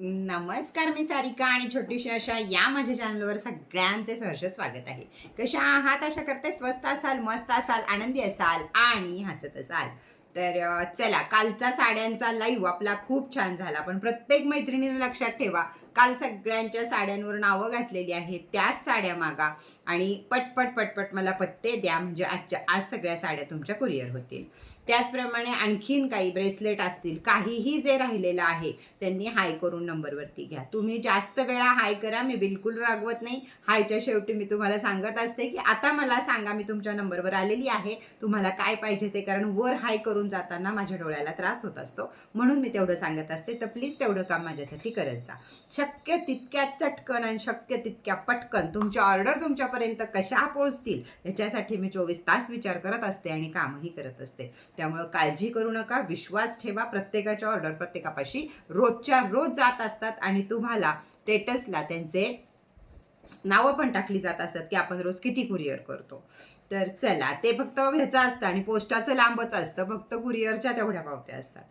नमस्कार मी सारिका आणि छोटीशी अशा या माझ्या चॅनलवर सगळ्यांचे सहर्ष स्वागत आहे. कशा आहात? अशा करते स्वस्त असाल मस्त असाल आनंदी असाल आणि हसत असाल. तर चला कालचा साड्यांचा लाईव्ह आपला खूप छान झाला. पण प्रत्येक मैत्रिणीने लक्षात ठेवा काल सगळ्यांच्या साड्यांवर नावं घातलेली आहेत त्याच साड्या मागा. आणि पटपट पटपट मला पत्ते द्या म्हणजे आजच्या आज सगळ्या साड्या तुमच्या कुरिअर होतील. त्याचप्रमाणे आणखीन काही ब्रेसलेट असतील काहीही जे राहिलेलं आहे त्यांनी हाय करून नंबरवरती घ्या. तुम्ही जास्त वेळा हाय करा मी बिलकुल रागवत नाही. हायच्या शेवटी मी तुम्हाला सांगत असते की आता मला सांगा मी तुमच्या नंबरवर आलेली आहे. तुम्हाला काय पाहिजे ते कारण वर हाय करून जाताना माझ्या डोळ्याला त्रास होत असतो. म्हणून मी तेवढं सांगत असते तर प्लीज तेवढं काम माझ्यासाठी करत जा. शक्य तितक्या चटकन आणि शक्य तितक्या पटकन. तुमच्या ऑर्डर तुमच्यापर्यंत कशा पोहोचतील याच्यासाठी मी चोवीस तास विचार करत असते आणि कामही करत असते. त्यामुळं काळजी करू नका विश्वास ठेवा प्रत्येकाच्या ऑर्डर प्रत्येकापाशी रोजच्या रोज जात असतात आणि तुम्हाला स्टेटसला त्यांचे नावं पण टाकली जात असतात की आपण रोज किती कुरिअर करतो. तर चला ते फक्त ह्याचं असतं आणि पोस्टाचं लांबच असतं. फक्त कुरिअरच्या तेवढ्या पावत्या असतात.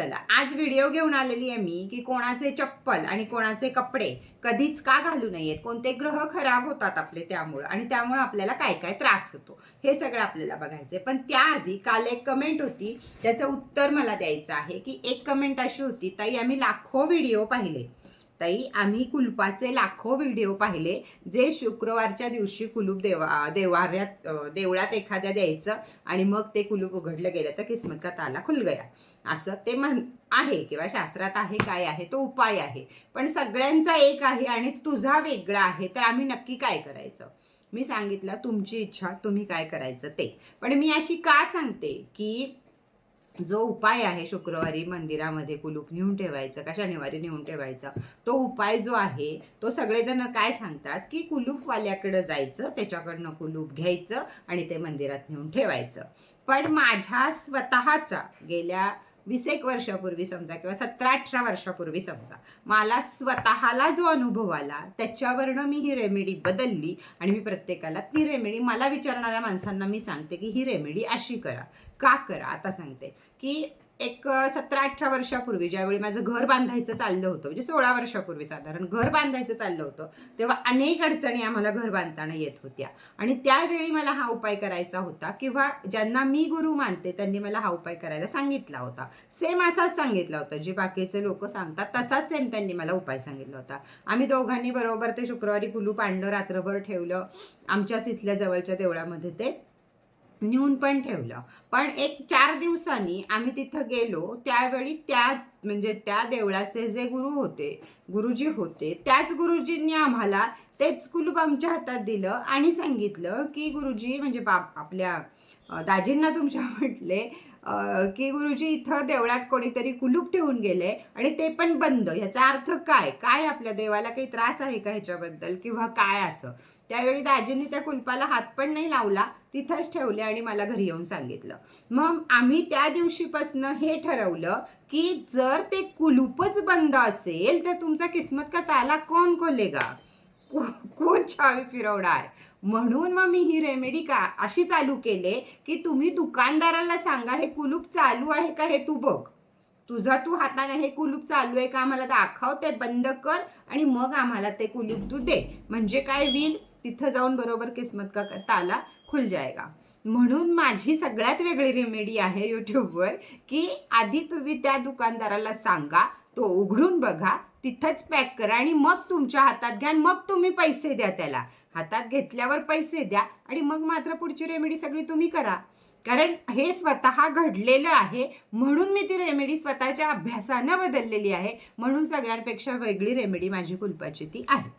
चला आज व्हिडिओ घेऊन आलेली आहे मी की कोणाचे चप्पल आणि कोणाचे कपडे कधीच का घालू नयेत. कोणते ग्रह खराब होतात आपले त्यामुळं आणि त्यामुळं आपल्याला काय काय त्रास होतो. हे सगळं आपल्याला बघायचं पण त्याआधी काल एक कमेंट होती त्याचं उत्तर मला द्यायचं आहे की एक कमेंट अशी होती ताई आम्ही लाखो व्हिडिओ पाहिले. ताई आम्ही कुलपाचे लाखो व्हिडिओ पाहिले. जे शुक्रवारच्या दिवशी कुलूप देवा देवाऱ्यात देवळात एखाद्या द्यायचं आणि मग ते कुलूप उघडलं गेलं तर किस्मत का ताला खुल गया. असं ते म्हण आहे किंवा शास्त्रात आहे काय आहे तो उपाय आहे. पण सगळ्यांचा एक आहे आणि तुझा वेगळा आहे तर आम्ही नक्की काय करायचं? मी सांगितलं तुमची इच्छा तुम्ही काय करायचं ते. पण मी अशी का सांगते की जो उपाय आहे शुक्रवारी मंदिरामध्ये कुलूप नेऊन ठेवायचं का शनिवारी नेऊन ठेवायचं तो उपाय जो आहे तो सगळेजण काय सांगतात की कुलूपवाल्याकडं जायचं त्याच्याकडनं कुलूप घ्यायचं आणि ते मंदिरात नेऊन ठेवायचं. पण माझ्या स्वतःचा गेल्या वीस एक वर्षापूर्वी समजा किंवा सतरा अठरा वर्षापूर्वी समजा मला स्वतःला जो अनुभव आला त्याच्यावरनं मी ही रेमेडी बदलली आणि मी प्रत्येकाला ती रेमेडी मला विचारणाऱ्या माणसांना मी सांगते की ही रेमेडी अशी करा का करा? आता सांगते की एक सतरा अठरा वर्षापूर्वी ज्यावेळी माझं घर बांधायचं चाललं होतं म्हणजे सोळा वर्षापूर्वी साधारण घर बांधायचं चाललं होतं तेव्हा अनेक अडचणी आम्हाला घर बांधताना येत होत्या. आणि त्यावेळी मला हा उपाय करायचा होता किंवा ज्यांना मी गुरु मानते त्यांनी मला हा उपाय करायला सांगितला होता. सेम असाच सांगितला होता जे बाकीचे लोक सांगतात तसाच सेम त्यांनी मला उपाय सांगितला होता. आम्ही दोघांनी बरोबर ते शुक्रवारी कुलूप आणलं रात्रभर ठेवलं आमच्याच इथल्या जवळच्या देवळामध्ये ते नेऊन पण ठेवलं. पण एक चार दिवसांनी आम्ही तिथं गेलो त्यावेळी त्या म्हणजे त्या देवळाचे जे गुरु होते गुरुजी होते त्याच गुरुजींनी आम्हाला तेच कुलूप आमच्या हातात दिलं आणि सांगितलं की गुरुजी म्हणजे बाप आपल्या दाजींना तुमच्या म्हटले की गुरुजी इथं देवळात कोणीतरी कुलूप ठेवून गेले आणि ते पण बंद. ह्याचा अर्थ काय? काय आपल्या देवाला काही त्रास आहे का ह्याच्याबद्दल किंवा काय असं? त्यावेळी दाजींनी त्या कुलपाला हात पण नाही लावला तिथंच ठेवले आणि मला घरी येऊन सांगितलं. मग आम्ही त्या दिवशीपासनं हे ठरवलं की जर ते कुलूपच बंद असेल तर तुमचा किस्मत का ताला कोण खोलेगा कोण चावी फिरवणार? म्हणून मग मी ही रेमेडी का अशी चालू केले की तुम्ही दुकानदाराला सांगा हे कुलूप चालू आहे का हे तू बघ. तुझा तू हाताने हे कुलूप चालू आहे का आम्हाला दाखव ते बंद कर आणि मग आम्हाला ते कुलूप तू दे. म्हणजे काय होईल? तिथं जाऊन बरोबर किस्मत का ताला खुल जाएगा म्हणून माझी सगळ्यात वेगळी रेमेडी आहे यूट्यूबवर की आधी तुम्ही त्या दुकानदाराला सांगा तो उघडून बघा तिथंच पॅक करा आणि मग तुमच्या हातात घ्या मग तुम्ही पैसे द्या त्याला. हातात घेतल्यावर पैसे द्या आणि मग मात्र पुढची रेमेडी सगळी तुम्ही करा. कारण हे स्वतः घडलेलं आहे म्हणून मी ती रेमेडी स्वतःच्या अभ्यासानं बदललेली आहे. म्हणून सगळ्यांपेक्षा वेगळी रेमेडी माझी कुलपाची ती आहे.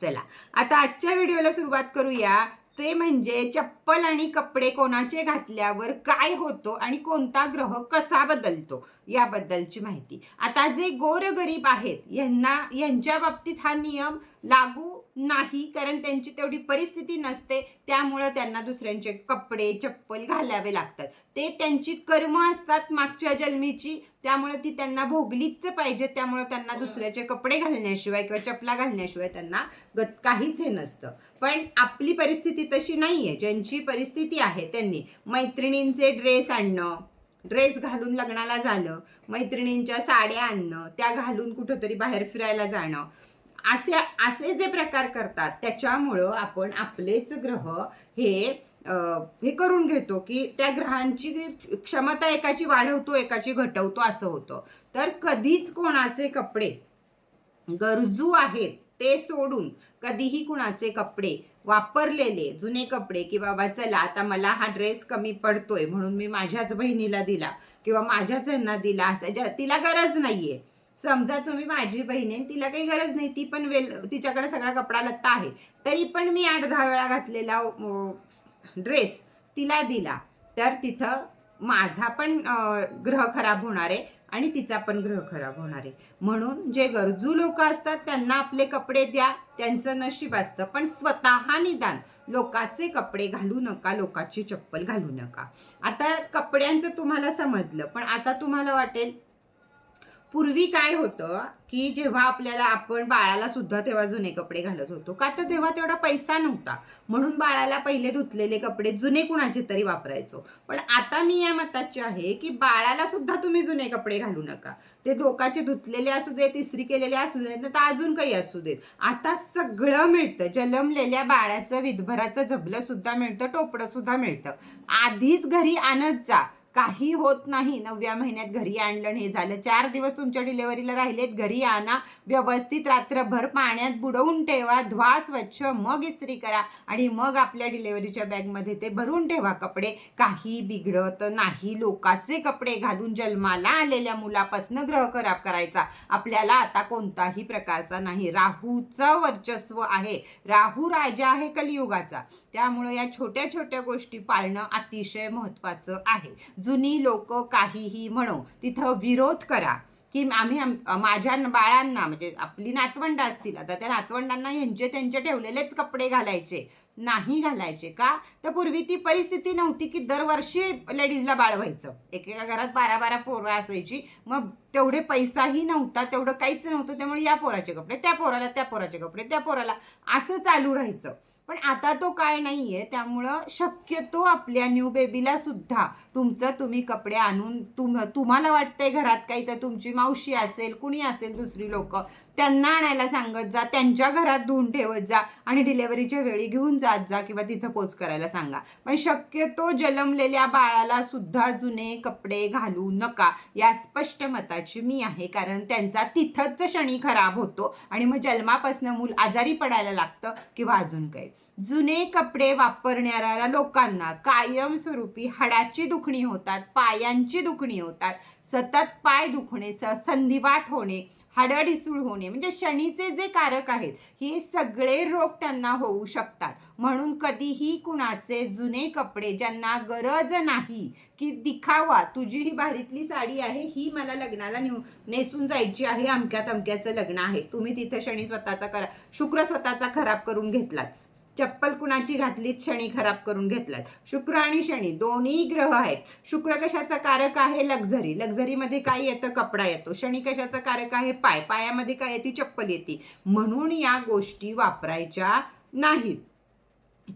चला आता आजच्या व्हिडिओला सुरुवात करूया. ते म्हणजे चप्पल आणि कपडे कोणाचे घातल्यावर काय होतो आणि कोणता ग्रह कसा बदलतो याबद्दलची माहिती. आता जे गोरगरीब आहेत यांना यांच्या बाबतीत हा नियम लागू नाही कारण त्यांची तेवढी परिस्थिती नसते त्यामुळं त्यांना दुसऱ्यांचे कपडे चप्पल घालावे लागतात. ते त्यांची कर्म असतात मागच्या जन्मीची त्यामुळे ती त्यांना भोगलीच पाहिजे. त्यामुळे त्यांना दुसऱ्याचे कपडे घालण्याशिवाय किंवा चपला घालण्याशिवाय त्यांना गत काहीच हे नसतं. पण आपली परिस्थिती तशी नाही आहे ज्यांची परिस्थिती आहे त्यांनी मैत्रिणींचे ड्रेस आणणं ड्रेस घालून लग्नाला झालं मैत्रिणींच्या साड्या आणणं त्या घालून कुठंतरी बाहेर फिरायला जाणं असे असे जे प्रकार करतात त्याच्यामुळं आपण आपलेच ग्रह हे हे करून घेतो की त्या ग्रहांची क्षमता एकाची वाढवतो एकाची घटवतो असं होतं. तर कधीच कोणाचे कपडे गरजू आहेत ते सोडून कधीही कुणाचे कपडे वापरलेले जुने कपडे की बाबा चला आता मला हा ड्रेस कमी पडतोय म्हणून मी माझ्याच बहिणीला दिला किंवा माझ्याच यांना दिला असं ज्या तिला गरज नाहीये. समजा तुम्ही माझी बहीण आहे तिला काही गरज नाही ती पण वेल तिच्याकडे सगळा कपडा लत्ता आहे. तरी पण मी आठ दहा वेळा घातलेला ड्रेस तिला दिला तर तिथं माझा पण ग्रह खराब होणार आहे आणि तिचा पण ग्रह खराब होणार आहे. म्हणून जे गरजू लोक असतात त्यांना आपले कपडे द्या त्यांचं नशीब असतं. पण स्वतः निदान लोकाचे कपडे घालू नका लोकाची चप्पल घालू नका. आता कपड्यांचं तुम्हाला समजलं पण आता तुम्हाला वाटेल पूर्वी काय होतं की जेव्हा आपल्याला आपण बाळाला सुद्धा तेव्हा जुने कपडे घालत होतो का तर तेव्हा तेवढा पैसा नव्हता. म्हणून बाळाला पहिले धुतलेले कपडे जुने कुणाचे तरी वापरायचो. पण आता मी या मताची आहे की बाळाला सुद्धा तुम्ही जुने कपडे घालू नका. ते धोकाचे धुतलेले असू दे तिसरी केलेले असू देत तर अजून काही असू देत. आता सगळं मिळतं. जन्मलेल्या बाळाचं विधभराचं झबलं सुद्धा मिळतं टोपडं सुद्धा मिळतं. आधीच घरी आणत जा. काही होत नाही. नवव्या महिन्यात घरी आणलं हे झालं. चार दिवस तुमच्या डिलेवरीला राहिलेत घरी आणा. व्यवस्थित रात्रभर पाण्यात बुडवून ठेवा. धुवा स्वच्छ मग इस्त्री करा. आणि मग आपल्या डिलेवरीच्या बॅगमध्ये ते भरून ठेवा कपडे. काही बिघडत नाही. लोकाचे कपडे घालून जन्माला आलेल्या मुलापासनं ग्रह खराब करायचा. आपल्याला आता कोणताही प्रकारचा नाही. राहूचं वर्चस्व आहे. राहू राजा आहे कलियुगाचा. त्यामुळे या छोट्या छोट्या गोष्टी पाळणं अतिशय महत्त्वाचं आहे. जुनी लोक काहीही म्हणो तिथं विरोध करा. की आम्ही माझ्या बाळांना म्हणजे आपली नातवंड असतील आता त्या नातवंडांना ह्यांचे त्यांचे ठेवलेलेच कपडे घालायचे नाही घालायचे का? तर पूर्वी ती परिस्थिती नव्हती की दरवर्षी लेडीजला बाळ व्हायचं. एकेका घरात बारा बारा पोरं असायची मग तेवढे पैसाही नव्हता तेवढं काहीच नव्हतं त्यामुळे या पोराचे कपडे त्या पोराला त्या पोराचे कपडे त्या पोराला असं चालू राहायचं. पण आता तो काय नाहीये त्यामुळं शक्यतो आपल्या न्यू बेबीला सुद्धा तुमचं तुम्ही कपडे आणून तुम तुम्हाला वाटतंय घरात काही तर तुमची मावशी असेल कुणी असेल दुसरी लोक त्यांना आणायला सांगत जा त्यांच्या घरात धुवून ठेवत जा आणि डिलेवरीच्या वेळी घेऊन जात जा किंवा तिथं पोच करायला सांगा. पण शक्यतो जन्मलेल्या बाळाला सुद्धा जुने कपडे घालू नका या स्पष्ट मताची मी आहे कारण त्यांचा तिथंच शनी खराब होतो आणि मग जन्मापासून मूल आजारी पडायला लागतं किंवा अजून काही. जुने कपडे वापरणाऱ्या लोकांना कायमस्वरूपी हाडाची दुखणी होतात पायांची दुखणी होतात. सतत पाय दुखणे स संधिवात होणे हाडडिसूळ होणे म्हणजे शनीचे जे कारक आहेत हे सगळे रोग त्यांना होऊ शकतात. म्हणून कधीही कुणाचे जुने कपडे ज्यांना गरज नाही की दिखावा तुझी ही भारीतली साडी आहे ही मला लग्नाला नेऊ नेसून जायची आहे अमक्या तमक्याचं लग्न आहे तुम्ही तिथं शनी स्वतःचा करा शुक्र स्वतःचा खराब करून घेतलाच. चप्पल कुणाची घातलीत शनी खराब करून घेतलात शुक्र आणि शनी दोन्ही ग्रह आहेत. शुक्र कशाचा कारक आहे? लक्झरी. लक्झरीमध्ये काय येतं? कपडा येतो. शनी कशाचा कारक आहे? पाय. पायामध्ये काय येते? चप्पल येते. म्हणून या गोष्टी वापरायच्या नाहीत.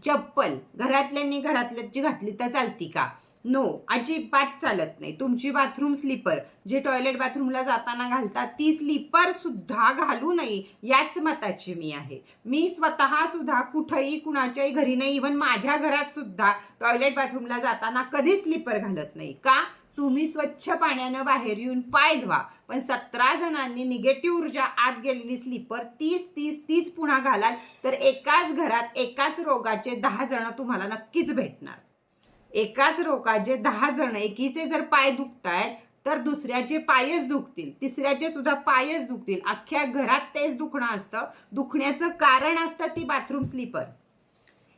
चप्पल. घरातल्यांनी घरातल्याची घातली तर चालती का? नो अजिबात चालत नाही. तुमची बाथरूम स्लीपर जे टॉयलेट बाथरूमला जाताना घालतात ती स्लीपर सुद्धा घालू नये याच मताची मी आहे. मी स्वतः सुद्धा कुठंही कुणाच्याही घरी नाही इव्हन माझ्या घरात सुद्धा टॉयलेट बाथरूमला जाताना कधीच स्लीपर घालत नाही. का? तुम्ही स्वच्छ पाण्यानं बाहेर येऊन पाय धुवा. पण सतरा जणांनी निगेटिव्ह ऊर्जा आत गेलेली स्लीपर तीस तीस तीस पुन्हा घालाल तर एकाच घरात एकाच रोगाचे दहा जण तुम्हाला नक्कीच भेटणार. एकाच रोगाचे दहा जण एकीचे जर पाय दुखतायत तर दुसऱ्याचे पायच दुखतील. तिसऱ्याचे सुद्धा पायच दुखतील. अख्ख्या घरात तेच दुखणं असतं. दुखण्याचं कारण असतं ती बाथरूम स्लीपर.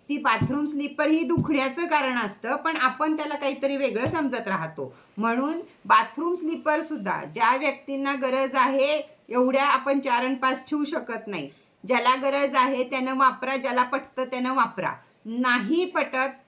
ती बाथरूम स्लीपर ही दुखण्याचं कारण असतं पण आपण त्याला काहीतरी वेगळं समजत राहतो. म्हणून बाथरूम स्लीपर सुद्धा ज्या व्यक्तींना गरज आहे एवढ्या आपण चार आणि पाच ठेवू शकत नाही. ज्याला गरज आहे त्यानं वापरा. ज्याला पटतं त्यानं वापरा. नाही पटत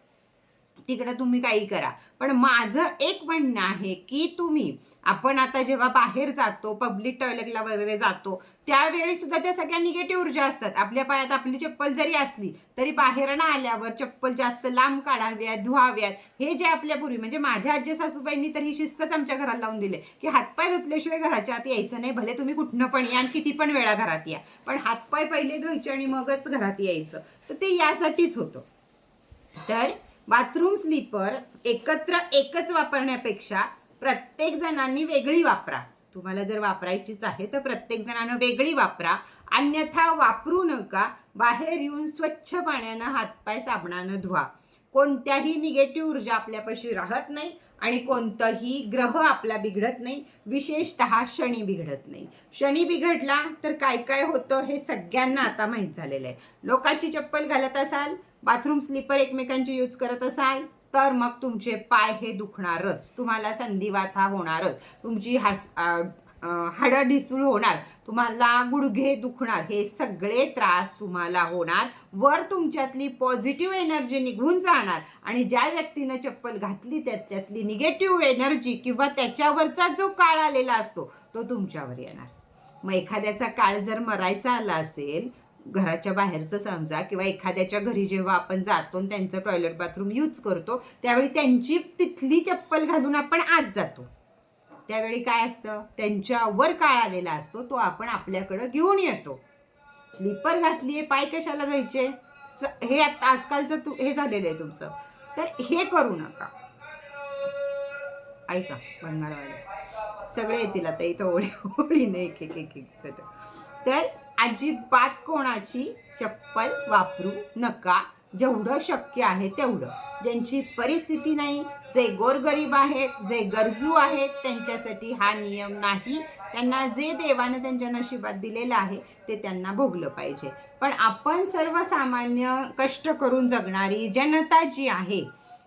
तिकडे तुम्ही काही करा. पण माझं एक म्हणणं आहे की तुम्ही आपण आता जेव्हा बाहेर जातो पब्लिक टॉयलेटला वगैरे जातो त्यावेळी सुद्धा त्या सगळ्या निगेटिव्ह ऊर्जा असतात. आपल्या पायात आपली चप्पल जरी असली तरी बाहेर ना आल्यावर चप्पल जास्त लांब काढाव्यात धुवाव्यात हे जे आपल्या पूर्वी म्हणजे माझ्या आजी सासूबाईंनी तर ही शिस्तच आमच्या घराला लावून दिले. की हातपाय धुतल्याशिवाय घराच्या आत यायचं नाही भले तुम्ही कुठनं पण या आणि किती पण वेळा घरात या. पण हातपाय पहिले धुवायचे आणि मगच घरात यायचं. तर ते यासाठीच होतं. तर बाथरूम स्लीपर एकत्र एकच वापरण्यापेक्षा प्रत्येक जणांनी वेगळी वापरा. तुम्हाला जर वापरायचीच आहे तर प्रत्येक जणांना वेगळी वापरा. अन्यथा वापरू नका बाहेर येऊन स्वच्छ पाण्यानं हातपाय साबणानं धुवा. कोणत्याही निगेटिव्ह ऊर्जा आपल्यापाशी राहत नाही आणि कोणतंही ग्रह आपला बिघडत नाही. विशेषतः शनी बिघडत नाही. शनी बिघडला तर काय काय होतं हे सगळ्यांना आता माहीत झालेलं आहे. लोकांची चप्पल घालत असाल बाथरूम स्लीपर एकमेकांची यूज करत असाल तर मग तुमचे पाय हे दुखणारच. तुम्हाला संधिवात हा होणारच. तुमची हास हाडं ढिसूळ होणार. तुम्हाला गुडघे दुखणार. हे सगळे त्रास तुम्हाला होणार. वर तुमच्यातली पॉझिटिव्ह एनर्जी निघून जाणार. आणि ज्या व्यक्तीनं चप्पल घातली त्याच्यातली निगेटिव्ह एनर्जी किंवा त्याच्यावरचा जो काळ आलेला असतो तो तुमच्यावर येणार. मग एखाद्याचा काळ जर मरायचा आला असेल घराच्या बाहेरचं समजा किंवा एखाद्याच्या घरी जेव्हा आपण जातो आणि त्यांचं टॉयलेट बाथरूम यूज करतो त्यावेळी त्यांची तिथली चप्पल घालून आपण आत जातो. त्यावेळी काय असतं? त्यांच्यावर काळ आलेला असतो तो आपण आपल्याकडं घेऊन येतो. स्लीपर घातलीये पाय कशाला घ्यायचे हे आता आजकालचं तू हे झालेलं आहे तुमचं. तर हे करू नका. ऐका बंगालवाले. सगळे येतील आता इथं ओळी ओळीने एक एक एक एक तर अजिबात कोणाची चप्पल वापरू नका. जेवढं शक्य आहे तेवढं. ज्यांची परिस्थिती नाही जे गोरगरीब आहेत जे गरजू आहेत त्यांच्यासाठी हा नियम नाही. त्यांना जे देवानं त्यांच्या नशिबात दिलेलं आहे ते त्यांना भोगलं पाहिजे. पण आपण सर्वसामान्य कष्ट करून जगणारी जनता जी आहे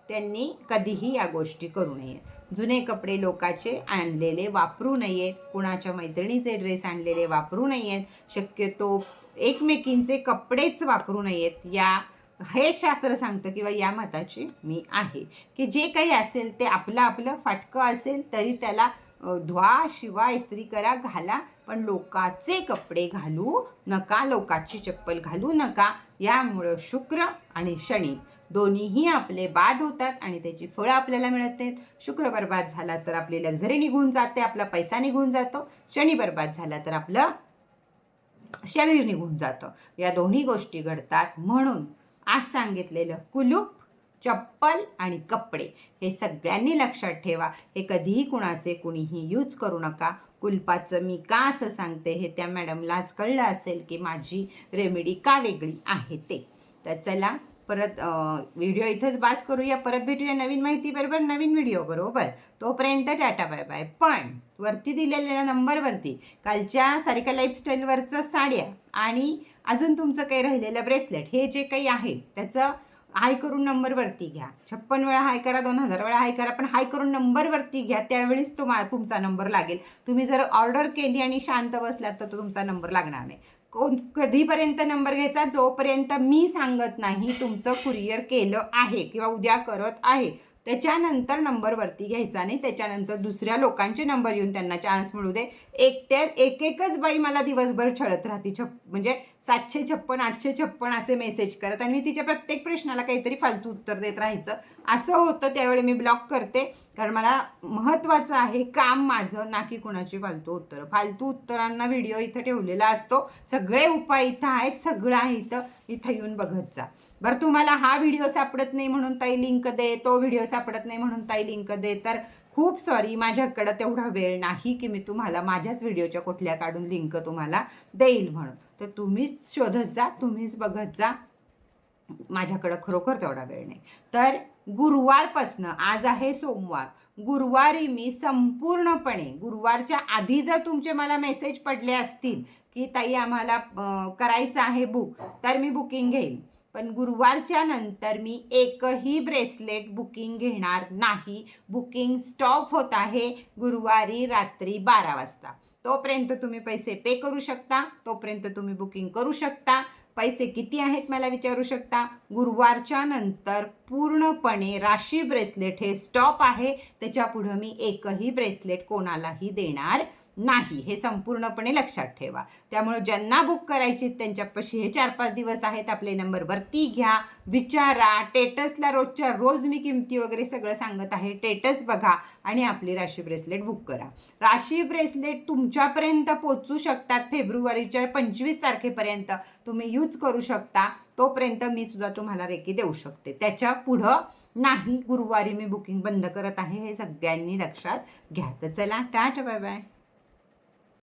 त्यांनी कधीही या गोष्टी करू नये. जुने कपडे लोकाचे आणलेले वापरू नयेत कुणाच्या मैत्रिणीचे ड्रेस आणलेले वापरू नयेत शक्यतो एकमेकींचे कपडेच वापरू नयेत या हे शास्त्र सांगतं किंवा या मताची मी आहे. की जे काही असेल ते आपलं आपलं फाटकं असेल तरी त्याला धुवा शिवा इस्त्री करा घाला. पण लोकाचे कपडे घालू नका लोकाची चप्पल घालू नका. यामुळं शुक्र आणि शनी. दोन्हीही आपले बाद होतात आणि त्याची फळं आपल्याला मिळत नाहीत. शुक्र बर्बाद झाला तर आपली लक्झरी निघून जाते आपला पैसा निघून जातो. शनी बर्बाद झाला तर आपलं शरीर निघून जातं. या दोन्ही गोष्टी घडतात म्हणून आज सांगितलेलं कुलूप चप्पल आणि कपडे हे सगळ्यांनी लक्षात ठेवा. हे कधीही कुणाचे कुणीही यूज करू नका. कुलपाचं मी का असं सांगते हे त्या मॅडमलाच कळलं असेल की माझी रेमेडी का वेगळी आहे ते. तर चला परत व्हिडिओ इथेच बास करूया. परत भेटूया नवीन माहिती बरोबर नवीन व्हिडिओ बरोबर. तोपर्यंत टाटा बाय बाय. पण वरती दिलेल्या नंबरवरती कालच्या सारिका लाईफस्टाईलवरचं साड्या आणि अजून तुमचं काही राहिलेलं ब्रेसलेट हे जे काही आहे त्याचं हाय करून नंबरवरती घ्या. छप्पन वेळा हाय करा दोन हजार वेळा हाय करा पण हाय करून नंबरवरती घ्या. त्यावेळीच तुम्हाला तुमचा नंबर लागेल. तुम्ही जर ऑर्डर केली आणि शांत बसलात तर तो तुमचा नंबर लागणार नाही. कोण कधीपर्यंत नंबर घ्यायचा? जोपर्यंत मी सांगत नाही तुमचं कुरिअर केलं आहे किंवा उद्या करत आहे त्याच्यानंतर नंबरवरती घ्यायचा नाही त्याच्यानंतर दुसऱ्या लोकांचे नंबर येऊन त्यांना चान्स मिळू दे. एकट्या एक एकच बाई मला दिवसभर छळत राहते. छप म्हणजे सातशे छप्पन आठशे छप्पन असे मेसेज करत आणि मी तिच्या प्रत्येक प्रश्नाला काहीतरी फालतू उत्तर देत राहायचं. असं होतं त्यावेळी मी ब्लॉक करते. कारण मला महत्त्वाचं आहे काम माझं ना की कुणाची फालतू उत्तरं. फालतू उत्तरांना व्हिडिओ इथं ठेवलेला असतो. सगळे उपाय इथं आहेत सगळं आहे इथं. इथं येऊन बघत जा. बरं तुम्हाला हा व्हिडिओ सापडत नाही म्हणून ताई लिंक दे तो व्हिडिओ सापडत नाही म्हणून ताई लिंक दे. तर खूप सॉरी माझ्याकडं तेवढा वेळ नाही की मी तुम्हाला माझ्याच व्हिडिओच्या कुठल्या काढून लिंक तुम्हाला देईल म्हणून. तर तुम्हीच शोधत जा तुम्हीच बघत जा. माझ्याकडं खरोखर तेवढा वेळ नाही. तर गुरुवारपासनं आज आहे सोमवार. गुरुवारी मी संपूर्णपणे गुरुवारच्या आधी जर तुमचे मला मेसेज पडले असतील की ताई आम्हाला करायचं आहे बुक तर मी बुकिंग घेईन. पण गुरुवारच्या नंतर मी एकही ब्रेसलेट बुकिंग घेणार नाही. बुकिंग स्टॉप होत आहे गुरुवारी रात्री बारा वाजता. तोपर्यंत तुम्ही पैसे पे करू शकता तोपर्यंत तुम्ही बुकिंग करू शकता. पैसे किती आहेत मला विचारू शकता? गुरुवारच्या नंतर पूर्णपणे राशी ब्रेसलेट हे स्टॉप आहे. त्याच्यापुढं मी एकही ब्रेसलेट कोणालाही देणार नाही हे संपूर्णपणे लक्षात ठेवा. त्यामुळे ज्यांना बुक करायची त्यांच्यापाशी हे चार पाच दिवस आहेत. आपले नंबर वरती घ्या विचारा. टेटसला रोजच्या रोज मी किमती वगैरे सगळं सांगत आहे. टेटस बघा आणि आपली राशी ब्रेसलेट बुक करा. राशी ब्रेसलेट तुमच्यापर्यंत पोचू शकतात फेब्रुवारीच्या पंचवीस तारखेपर्यंत. तुम्ही यूज करू शकता. तोपर्यंत मी सुद्धा तुम्हाला रेकी देऊ शकते. त्याच्या पुढं नाही गुरुवारी मी बुकिंग बंद करत आहे. हे सगळ्यांनी लक्षात घ्या. तर चला टाट बाय बाय